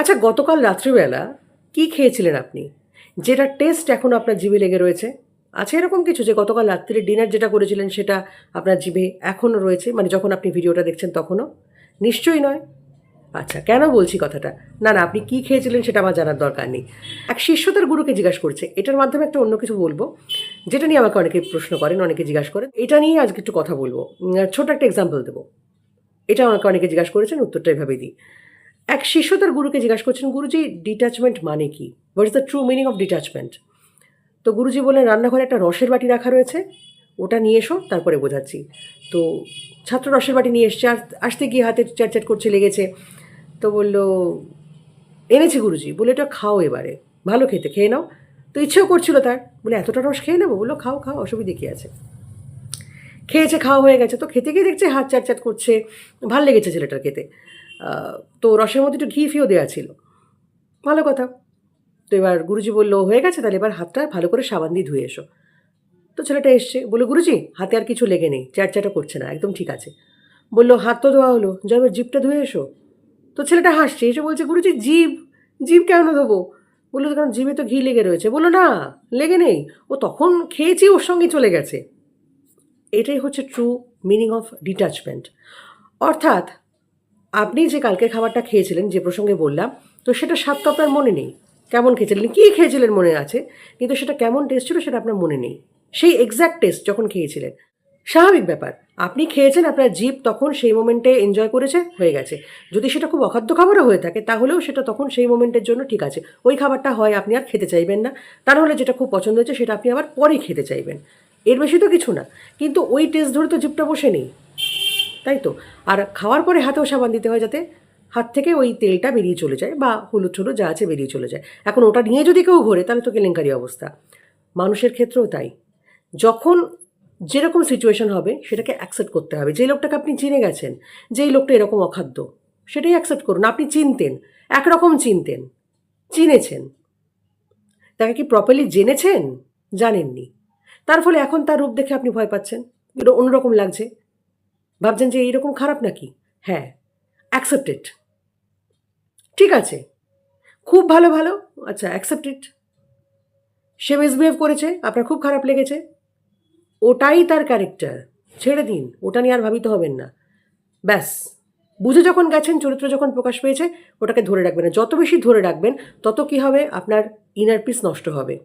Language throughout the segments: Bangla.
আচ্ছা গতকাল রাত্রিবেলা কি খেয়েছিলেন আপনি? যেটা টেস্ট এখন আপনার জিভে লেগে রয়েছে। আছে এরকম কিছু যে গতকাল রাত্রিরে ডিনার যেটা করেছিলেন সেটা আপনার জিভে এখনও রয়েছে? মানে যখন আপনি ভিডিওটা দেখছেন তখনও? নিশ্চয়ই নয়। আচ্ছা কেন বলছি কথাটা? না না, আপনি কি খেয়েছিলেন সেটা আমার জানার দরকার নেই। এক শিষ্যতার গুরুকে জিজ্ঞাসা করছে। এটার মাধ্যমে একটা অন্য কিছু বলব। যেটা নিয়ে আমাকে অনেকে প্রশ্ন করেন, অনেকে জিজ্ঞাসা করেন। এটা নিয়ে আজকে একটু কথা বলব। ছোট একটা এক্সাম্পল দেবো। এটা আমাকে অনেকে জিজ্ঞাসা করেছেন, উত্তরটা এভাবেই দিই। এক শিষ্য তার গুরুকে জিজ্ঞাসা করছেন, গুরুজি ডিট্যাচমেন্ট মানে কি? What is the true meaning of detachment তো গুরুজি বললেন, রান্নাঘরে একটা রসের বাটি রাখা রয়েছে, ওটা নিয়ে এসো, তারপরে বোঝাচ্ছি। তো ছাত্র রসের বাটি নিয়ে এসছে আসতে গিয়ে হাতে চ্যাট করছে, লেগেছে। তো বলল, এনেছি গুরুজি, বলে এটা খাও এবারে, ভালো খেতে, খেয়ে নাও। তো ইচ্ছেও করছিল তার, বলে, এতটা রস খেয়ে নেব? বলল, খাও খাও, অসুবিধে কী আছে? খেয়েছে, খাওয়া হয়ে গেছে। তো খেতে গিয়ে দেখছে, হাত চ্যাট চ্যাট করছে, ভালো লেগেছে ছেলেটার খেতে। তো রসের মধ্যে একটু ঘি ফিও দেওয়া ছিল। ভালো কথা। তো এবার গুরুজি বলল, হয়ে গেছে, তাহলে এবার হাতটা ভালো করে সাবান দিয়ে ধুয়ে এসো। তো ছেলেটা এসছে। বলল, গুরুজি, হাতে আর কিছু লেগে নেই চ্যাট চ্যাটও করছে না, একদম ঠিক আছে। বলল, হাত তো ধোয়া হলো যা এবার জিপটা ধুয়ে এসো। তো ছেলেটা হাসছে, এসে বলছে, গুরুজি, জিভ জিভ কেন ধোবো? বলল, কারণ জিভে তো ঘি লেগে রয়েছে। বলল, না, লেগে নেই, ও তখন খেয়েছি, ওর সঙ্গে চলে গেছে। এটাই হচ্ছে ট্রু মিনিং অফ ডিট্যাচমেন্ট অর্থাৎ আপনি যে কালকের খাবারটা খেয়েছিলেন, যে প্রসঙ্গে বললাম, তো সেটা স্বাদ তো আপনার মনে নেই। কেমন খেয়েছিলেন, কী খেয়েছিলেন মনে আছে, কিন্তু সেটা কেমন টেস্ট ছিল সেটা আপনার মনে নেই। সেই এক্স্যাক্ট টেস্ট যখন খেয়েছিলেন, স্বাভাবিক ব্যাপার। আপনি খেয়েছেন, আপনার জীব তখন সেই মোমেন্টে এনজয় করেছে, হয়ে গেছে। যদি সেটা খুব অখাদ্য খাবারও হয়ে থাকে, তাহলেও সেটা তখন সেই মোমেন্টের জন্য ঠিক আছে। ওই খাবারটা হয়, আপনি আর খেতে চাইবেন না। তা নাহলে যেটা খুব পছন্দ হয়েছে, সেটা আপনি আবার পরে খেতে চাইবেন। এর বেশি তো কিছু না। কিন্তু ওই টেস্ট ধরে তো জিপটা বসে নেই। তাই তো? আর খাওয়ার পরে হাতেও সাবান দিতে হয় যাতে হাত থেকে ওই তেলটা বেরিয়ে চলে যায় বা হলুদ টুলুদ যা আছে বেরিয়ে চলে যায়। এখন ওটা নিয়ে যদি কেউ ঘোরে, তাহলে তো কেলেঙ্কারি অবস্থা। মানুষের ক্ষেত্রেও তাই। যখন যেরকম সিচুয়েশন হবে, সেটাকে অ্যাকসেপ্ট করতে হবে। যে লোকটাকে আপনি চিনে গেছেন যে এই লোকটা এরকম অখাদ্য, সেটাই অ্যাকসেপ্ট করুন। আপনি চিনতেন, একরকম চিনতেন, চিনেছেন। তাকে কি প্রপারলি জেনেছেন? জানেননি। তার ফলে এখন তার রূপ দেখে আপনি ভয় পাচ্ছেন। অন্যরকম লাগছে। ভাবছেন যে এইরকম খারাপ নাকি? হ্যাঁ অ্যাকসেপ্টেড ঠিক আছে। খুব ভালো ভালো। আচ্ছা অ্যাকসেপ্টেড সে মিসবিহেভ করেছে, আপনার খুব খারাপ লেগেছে। ওটাই তার ক্যারেক্টার ছেড়ে দিন, ওটা নিয়ে আর ভাবিতে হবেন না। ব্যাস। বুঝে যখন গেছেন, চরিত্র যখন প্রকাশ পেয়েছে, ওটাকে ধরে রাখবেন না। যত বেশি ধরে রাখবেন, তত কি হবে? আপনার ইনার পিস নষ্ট হবে।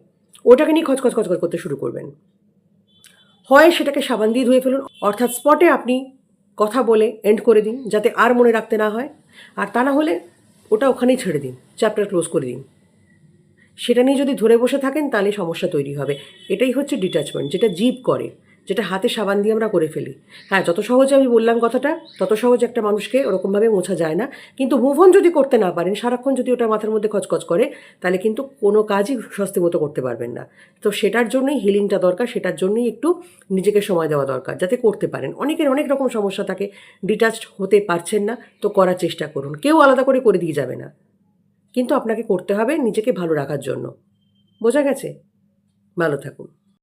ওটাকে নিয়ে খচখচ খচখচ করতে শুরু করবেন। হয় সেটাকে সাবান দিয়ে ধুয়ে ফেলুন। অর্থাৎ স্পটে আপনি কথা বলে এন্ড করে দিন, যাতে আর মনে রাখতে না হয়। আর তা না হলে ওটা ওখানেই ছেড়ে দিন চ্যাপ্টার ক্লোজ করে দিন। সেটা নিয়ে যদি ধরে বসে থাকেন, তাহলে সমস্যা তৈরি হবে। এটাই হচ্ছে ডিট্যাচমেন্ট যেটা জীব করে। যেটা হাতে সাবান দিয়ে আমরা করে ফেলি। হ্যাঁ যত সহজে আমি বললাম কথাটা, তত সহজে একটা মানুষকে ওরকমভাবে মোছা যায় না। কিন্তু মুভ যদি করতে না পারেন, সারাক্ষণ যদি ওটা মাথার মধ্যে খচখচ করে, তাহলে কিন্তু কোনো কাজই স্বস্তি মতো করতে পারবেন না। তো সেটার জন্যই হিলিংটা দরকার, সেটার জন্যই একটু নিজেকে সময় দেওয়া দরকার, যাতে করতে পারেন। অনেকের অনেক রকম সমস্যা থাকে ডিটাচড হতে পারছেন না, তো করার চেষ্টা করুন। কেউ আলাদা করে করে দিয়ে যাবে না। কিন্তু আপনাকে করতে হবে নিজেকে ভালো রাখার জন্য। বোঝা গেছে? ভালো থাকুন।